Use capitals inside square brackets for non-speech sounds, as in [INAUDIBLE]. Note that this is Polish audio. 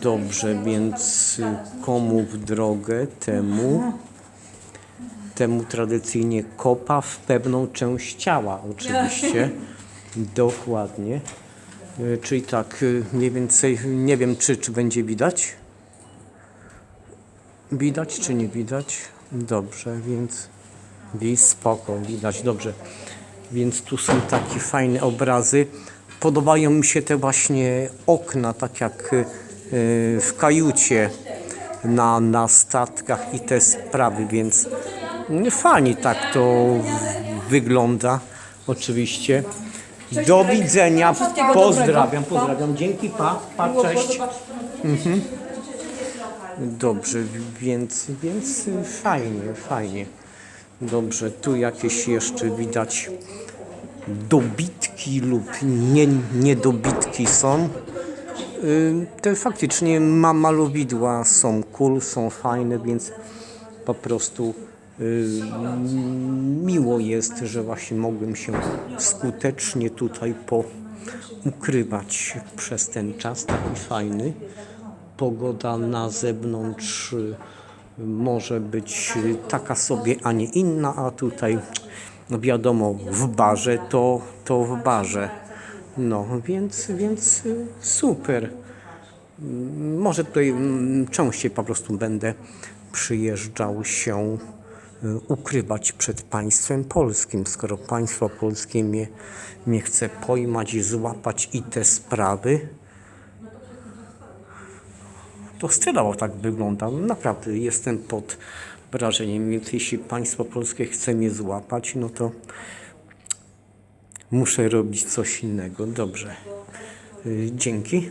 Dobrze, więc komu w drogę, temu, temu tradycyjnie kopa w pewną część ciała, oczywiście. [LAUGHS] Dokładnie. Y, Czyli tak, y, mniej więcej, nie wiem czy, czy będzie widać. Widać czy nie widać? Dobrze, więc wi spoko, widać, dobrze. Więc tu są takie fajne obrazy. Podobają mi się te właśnie okna, tak jak y, w kajucie na, na statkach i te sprawy, więc mm, fajnie tak to wygląda oczywiście. Do widzenia, pozdrawiam, pozdrawiam. Dzięki, pa, pa, cześć. Dobrze, więc, więc fajnie, fajnie. Dobrze, tu jakieś jeszcze widać dobitki lub nie, niedobitki są. Y, Te faktycznie ma malowidła są cool, są fajne, więc po prostu y, miło jest, że właśnie mogłem się skutecznie tutaj po ukrywać przez ten czas taki fajny. Pogoda na zewnątrz y, może być taka sobie, a nie inna, a tutaj no wiadomo, w barze to, to w barze. No, więc, więc y, super. Może tutaj mm, częściej po prostu będę przyjeżdżał się y, ukrywać przed państwem polskim, skoro państwo polskie mnie, mnie chce pojmać, złapać i te sprawy. To stylowo tak wygląda. Naprawdę jestem pod wrażeniem, więc jeśli państwo polskie chce mnie złapać, no to muszę robić coś innego. Dobrze. Y, Dzięki.